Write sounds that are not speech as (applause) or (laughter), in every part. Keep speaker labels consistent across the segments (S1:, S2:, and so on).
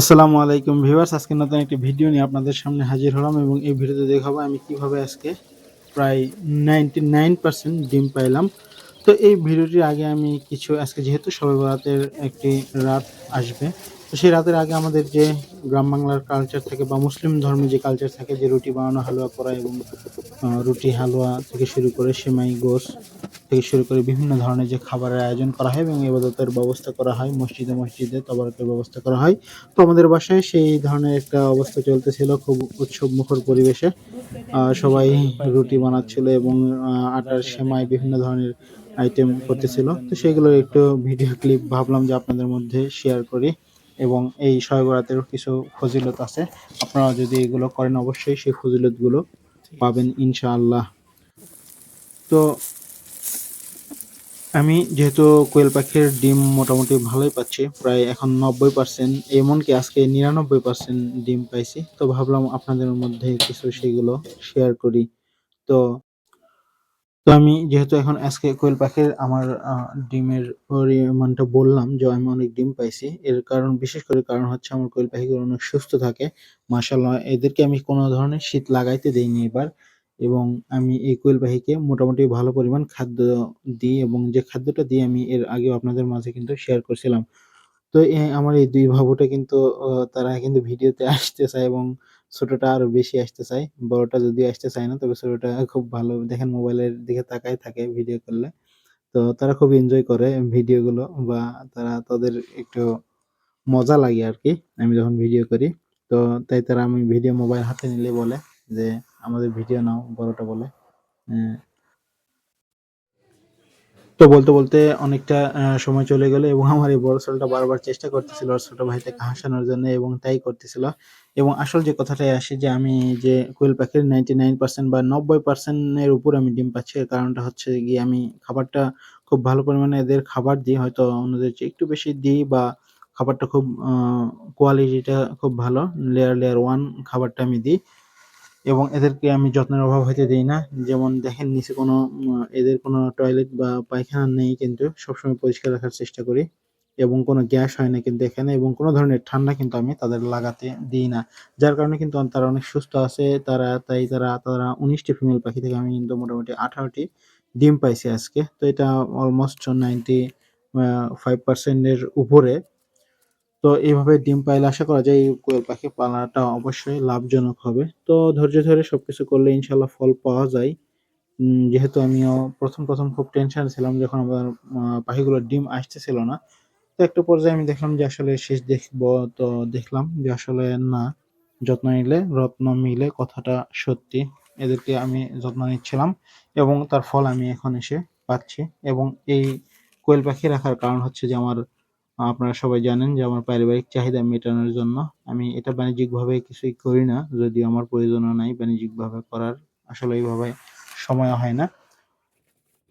S1: আসসালামু আলাইকুম ভিউয়ার্স, আজকে নতুন একটি ভিডিও নিয়ে আপনাদের সামনে হাজির হলাম এবং এই ভিডিওতে দেখাবো আমি কীভাবে আজকে প্রায় নাইনটি ডিম পাইলাম। তো এই ভিডিওটির আগে আমি কিছু, আজকে যেহেতু সবে বরাতের একটি রাত আসবে, তো সেই রাতের আগে আমাদের যে গ্রাম বাংলার কালচার থাকে বা মুসলিম ধর্মের যে কালচার থাকে, যে রুটি বানানো, হালুয়া করা এবং রুটি, হালুয়া থেকে শুরু করে সেমাই গোস থেকে শুরু করে বিভিন্ন ধরনের যে খাবারের আয়োজন করা হয় এবং ইবাদতের ব্যবস্থা করা হয়, মসজিদে মসজিদে তবরকের ব্যবস্থা করা হয়। তো আমাদের বাসায় সেই ধরনের একটা অবস্থা চলতেছিল খুব উৎসব মুখর পরিবেশে সবাই রুটি বানাচ্ছিল এবং আটার সেমাই বিভিন্ন ধরনের আইটেম করতেছিল। তো সেগুলোর একটু ভিডিও ক্লিপ ভাবলাম যে আপনাদের মধ্যে শেয়ার করি এবং এই শবে বরাতের কিছু ফজিলত আছে। আপনারা যদি এগুলো করেন অবশ্যই সেই ফজিলতগুলো পাবেন ইনশাআল্লাহ। তো আমি যেহেতু কোয়েল পাখির ডিম মোটামুটি ভালোই পাচ্ছি, প্রায় এখন নব্বই পার্সেন্ট এমনকি আজকে নিরানব্বই পার্সেন্ট ডিম পাইছি, তো ভাবলাম আপনাদের মধ্যে কিছু সেগুলো শেয়ার করি। তো তো আমি যেহেতু এখন আজকে কোয়েল পাখির আমার ডিমের পরিমাণটা বললাম যে আমি অনেক ডিম পাইছি, এর কারণ, বিশেষ করে কারণ হচ্ছে আমার কোয়েল পাখিগুলো অনেক সুস্থ থাকে। মাশাল্লাহ এদেরকে আমি কোনো ধরনের শীত লাগাইতে দিইনি এবার। এবং আমি এই কোয়েল পাখিকে মোটামুটি ভালো পরিমাণ খাদ্য দিই এবং যে খাদ্যটা দিই আমি এর আগেও আপনাদের মাঝে কিন্তু শেয়ার করছিলাম তো আমার এই দুই ভাবুটা কিন্তু তারা কিন্তু ভিডিওতে (laughs) আসতে চায় এবং ছোটোটা আরও বেশি আসতে চায়। বড়টা যদিও আসতে চায় না, তবে ছোটোটা খুব ভালো দেখেন মোবাইলের দিকে তাকায় থাকে ভিডিও করলে। তো তারা খুব এনজয় করে ভিডিওগুলো বা তারা তাদের একটু মজা লাগে আর কি আমি যখন ভিডিও করি। তো তাই তারা আমি ভিডিও মোবাইল হাতে নিলে বলে যে, "আমাদের ভিডিও নাও" বড়টা বলে। তো বলতে, বলতে অনেকটা সময় চলে গেল এবং আমার এই বড় ছেলেটা বারবার চেষ্টা করতেছিল ছোট ভাইটাকে হাসানোর জন্য এবং তাই করতেছিল। এবং আসল যে কথাটায় আসি যে আমি যে কোয়েল পাখির 99% বা 90% এর উপরে আমি ডিম পাচ্ছি। এর কারণটা হচ্ছে গিয়ে আমি খাবারটা খুব ভালো পরিমাণে এদের খাবার দিই। হয়তো অন্যদের চেয়ে একটু বেশি দিই বা খাবারটা খুব কোয়ালিটিটা খুব ভালো। লেয়ার, লেয়ার ওয়ান খাবারটা আমি দিই। এবং এদেরকে আমি যত্নের অভাব হইতে দিই না। যেমন দেখেন, নিচে কোনো এদের কোনো টয়লেট বা পায়খানা নেই কিন্তু সবসময় পরিষ্কার রাখার চেষ্টা করি। এবং কোনো গ্যাস হয় না কিন্তু এখানে এবং কোনো ধরনের ঠান্ডা কিন্তু আমি তাদের লাগাতে দিই না। যার কারণে কিন্তু তারা অনেক সুস্থ আছে। তারা, তাই তারা তারা উনিশটি ফিমেল পাখি থেকে আমি কিন্তু মোটামুটি আঠারোটি ডিম পাইছি আজকে। তো এটা অলমোস্ট 90 ফাইভ 5% উপরে। তো এইভাবে ডিম পাইলে আশা করা যায় এই কোয়েল পাখি পালাটা অবশ্যই লাভজনক হবে। তো ধৈর্য ধরে সবকিছু করলে ইনশাল্লাহ ফল পাওয়া যায়। যেহেতু আমিও ১ম, ১ম খুব টেনশন ছিলাম যখন আমার পাখিগুলোর ডিম আসতেছিল না। তো একটা পর্যায়ে আমি দেখলাম যে আসলে শেষ দেখব তো দেখলাম যে আসলে না, যত্ন নিলে রত্ন মিলে কথাটা সত্যি। এদেরকে আমি যত্ন নিচ্ছিলাম এবং তার ফল আমি এখন এসে পাচ্ছি এবং এই কোয়েল পাখি রাখার কারণ হচ্ছে যে আমার আপনারা সবাই জানেন যে আমার পারিবারিক চাহিদা মেটানোর জন্য আমি এটা বাণিজ্যিকভাবে কিছুই করি না। যদিও আমার প্রয়োজনও নাই বাণিজ্যিকভাবে করার। আসলে ওইভাবে সময়ও হয় না।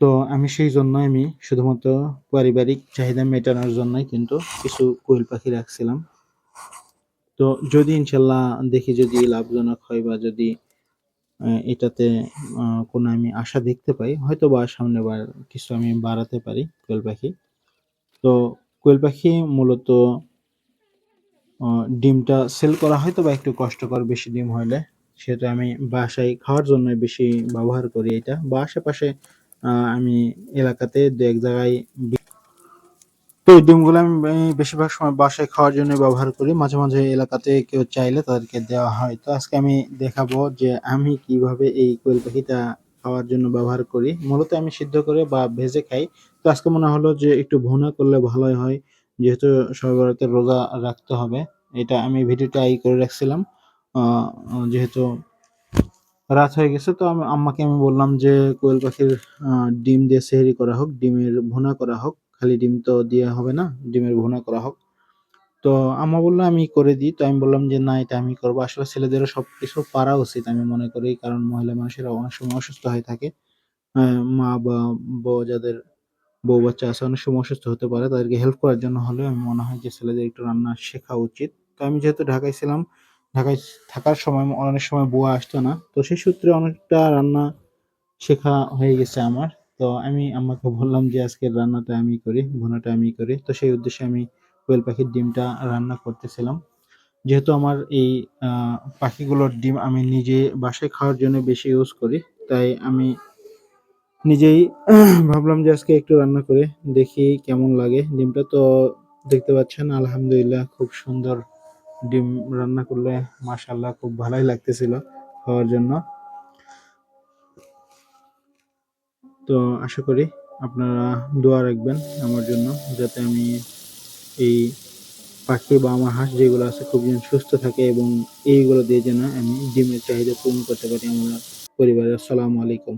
S1: তো আমি সেইজন্য আমি শুধুমাত্র পারিবারিক চাহিদা মেটানোর জন্যই কিন্তু কিছু কোয়েল পাখি রাখছিলাম। তো যদি ইনশাল্লাহ দেখি যদি লাভজনক হয় বা যদি এটাতে কোনো আমি আশা দেখতে পাই, হয়তোবা সামনের বার কিছু আমি বাড়াতে পারি কোয়েল পাখি। তো কোয়েল পাখি মূলত ডিমটা সেল করা হয়তো বা একটু কষ্টকর বেশি ডিম হইলে। সেটা আমি বাসায় খাওয়ার জন্য বেশি ব্যবহার করি এটা বা আশেপাশে আমি এলাকাতে ২-১ জায়গায় তো এই ডিমগুলো আমি বেশিরভাগ সময় বাসায় খাওয়ার জন্য ব্যবহার করি। মাঝে, মাঝে এলাকাতে কেউ চাইলে তাদেরকে দেওয়া হয়। তো আজকে আমি দেখাবো যে আমি কীভাবে এই কোয়েল পাখিটা খাওয়ার জন্য ব্যবহার করি। মূলত আমি সিদ্ধ করে বা ভেজে খাই। তো আজকে মনে হলো যে একটু ভুনা করলে ভালোই হয়। যেহেতু বরাতের রোজা রাখতে হবে। এটা আমি ভিডিওটা ই করে রাখছিলাম। যেহেতু রাত হয়ে গেছে তো আমি আম্মাকে আমি বললাম যে কোয়েল পাখির ডিম দিয়ে সেহরি করা হোক, ডিমের ভুনা করা হোক। খালি ডিম তো দিয়ে হবে না, ডিমের ভুনা করা হোক। তো আম্মা বলল "আমি করে দিই।" তো আমি বললাম যে, "না, এটা আমি করব আসলে ছেলেদেরও সব কিছু পারা উচিত আমি মনে করি। কারণ মহিলা মানুষেরা অনেক সময় অসুস্থ হয়ে থাকে। আ মা বা বউ যাদের বউ বাচ্চা আছে অনেক সময় অসুস্থ হতে পারে। তাদেরকে হেল্প করার জন্য হলেও আমি মনে হয় যে ছেলেদের একটু রান্না শেখা উচিত। তো আমি যেহেতু ঢাকায় ছিলাম, ঢাকায় থাকার সময় অনেক সময় বুয়া আসতো না। তো সেই সূত্রে অনেকটা রান্না শেখা হয়ে গেছে আমার। তো আমি আম্মাকে বললাম যে, "আজকের রান্নাটা আমি করি, ভুনাটা আমি করি।" তো সেই উদ্দেশ্যে আমি কোয়েল পাখির ডিমটা রান্না করতেছিলাম। যেহেতু আমার এই পাখিগুলোর ডিম আমি নিজে বাসায় খাওয়ার জন্য বেশি ইউজ করি। তাই আমি নিজেই ভাবলাম যে আজকে একটু রান্না করে দেখি কেমন লাগে ডিমটা। তো দেখতে পাচ্ছেন, আলহামদুলিল্লাহ খুব সুন্দর ডিম রান্না করলে মাশাআল্লাহ খুব ভালোই লাগতেছিল খাওয়ার জন্য। তো আশা করি আপনারা দোয়া রাখবেন আমার জন্য, যাতে আমি এই পাখি বা আমার হাঁস যেগুলো আছে খুব যেন সুস্থ থাকে এবং এইগুলো দিয়ে যেন আমি ডিমের চাহিদা পূরণ করতে পারি আমার পরিবারের। আসসালামু আলাইকুম।